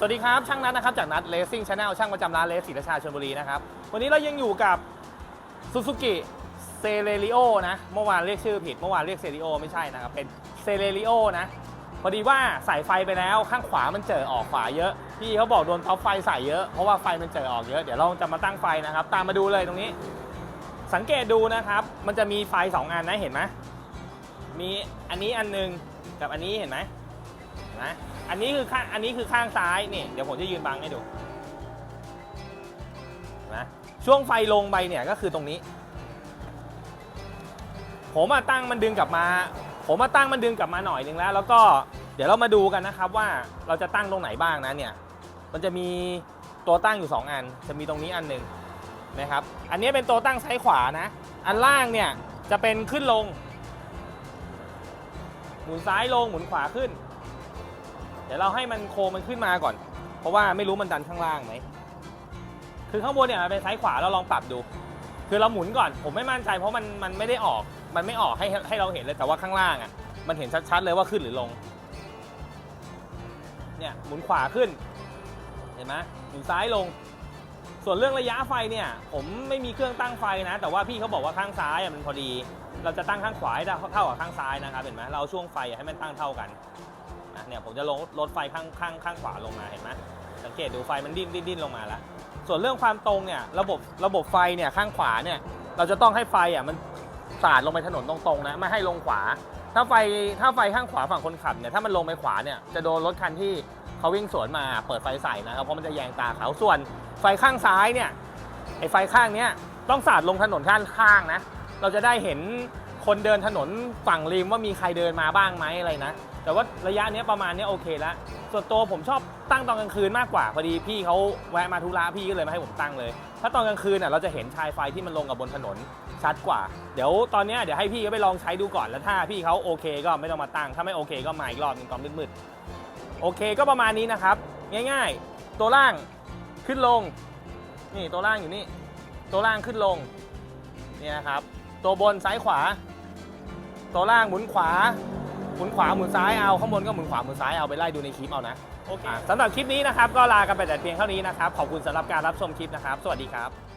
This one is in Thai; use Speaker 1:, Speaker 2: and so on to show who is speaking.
Speaker 1: สวัสดีครับ ช่างนัทนะครับ จากนัทเลสซิ่งชาแนลช่างประจำร้านเลสศรีราชาชลบุรีนะครับ วันนี้เรายังอยู่กับซูซูกิเซเ r ริโอนะ เมื่อวานเรียกชื่อผิด เมื่อวานเรียกเซริโอไม่ใช่นะครับ เป็นเซเ r ริโอนะ พอดีว่าใส่ไฟไปแล้วข้างขวามันเจอออกขวาเยอะ พี่เขาบอกโดนท็อปไฟใส่เยอะ เพราะว่าไฟมันเจอออกเยอะ เดี๋ยวเราจะมาตั้งไฟนะครับ ตามมาดูเลยตรงนี้ สังเกตดูนะครับ มันจะมีไฟสองอันนะ เห็นไหมมีอันนี้อันหนึงกับอันนี้เห็นไหม นไหมอันนี้คือข้างอันนี้คือข้างซ้ายนี่เดี๋ยวผมจะยืนบังให้ดูนไหมช่วงไฟลงไปเนี่ยก็คือตรงนี้ ผมมาตั้งมันดึงกลับมา ผมมาตั้งมันดึงกลับมาหน่อยนึงแล้ว แล้วก็เดี๋ยวเรามาดูกันนะครับว่าเราจะตั้งตรงไหนบ้างนะเนี่ยมันจะมีตัวตั้งอยู่ 2 อัน จะมีตรงนี้อันหนึ่งนะครับ อันนี้เป็นตัวตั้งซ้ายขวานะ อันล่างเนี่ยจะเป็นขึ้นลง หมุนซ้ายลงหมุนขวาขึ้น เดี๋ยวเราให้มันโคมันขึ้นมาก่อน เพราะว่าไม่รู้มันดันข้างล่างไหม คือข้างบนเนี่ยมันเป็นซ้ายขวาเราลองปรับดู คือเราหมุนก่อน ผมไม่มั่นใจเพราะมันมันไม่ได้ออก มันไม่ออกให้ให้เราเห็นเลย แต่ว่าข้างล่างอะ มันเห็นชัดๆเลยว่าขึ้นหรือลง เนี่ยหมุนขวาขึ้น เห็นไหมหมุนซ้ายลง ส่วนเรื่องระยะไฟเนี่ย ผมไม่มีเครื่องตั้งไฟนะ แต่ว่าพี่เขาบอกว่าข้างซ้ายมันพอดี เราจะตั้งข้างขวาให้เท่ากับข้างซ้ายนะครับ เห็นไหมเราช่วงไฟให้มันตั้งเท่ากัน นะเนี่ยผมจะลงลดไฟข้างข้างข้างขวาลงมาเห็นไหมสังเกตดูไฟมันดิ้นดิ้นดิ้นลงมาแล้วส่วนเรื่องความตรงเนี่ยระบบระบบไฟเนี่ยข้างขวาเนี่ยเราจะต้องให้ไฟอะมันสาดลงไปถนนตรงๆนะไม่ให้ลงขวา ถ้าไฟถ้าไฟข้างขวาฝั่งคนขับเนี่ยถ้ามันลงไปขวาเนี่ยจะโดนรถคันที่เขาวิ่งสวนมาเปิดไฟใส่นะครับเพราะมันจะแยงตาเขาส่วนไฟข้างซ้ายเนี่ยไอไฟข้างเนี้ยต้องสาดลงถนนข้างข้างนะเราจะได้เห็น คนเดินถนนฝั่งริมว่ามีใครเดินมาบ้างไหมอะไรนะ แต่ว่าระยะเนี้ยประมาณเนี้ยโอเคแล้วส่วนตัวผมชอบตั้งตอนกลางคืนมากกว่าพอดีพี่เขาแวะมาธุระพี่ก็เลยมาให้ผมตั้งเลย ถ้าตอนกลางคืนน่ะเราจะเห็นชายไฟที่มันลงกับบนถนนชัดกว่า เดี๋ยวตอนเนี้ยเดี๋ยวให้พี่เขาไปลองใช้ดูก่อนแล้วถ้าพี่เขาโอเคก็ไม่ต้องมาตั้ง ถ้าไม่โอเคก็มาอีกรอบหนึงตอนมืดๆโอเคก็ประมาณนี้นะครับ ง่ายๆ ตัวล่างขึ้นลง นี่ตัวล่างอยู่นี่ ตัวล่างขึ้นลง นี่นะครับ ตัวบนซ้ายขวา ตัวล่างหมุนขวา หมุนขวาหมุนซ้ายเอาข้างบนก็หมุนขวาหมุนซ้ายเอาไปไล่ดูในคลิปเอานะโอเคสำหรับคลิปนี้นะครับก็ลากันไปแต่เพียงเท่านี้นะครับขอบคุณสำหรับการรับชมคลิปนะครับ สวัสดีครับ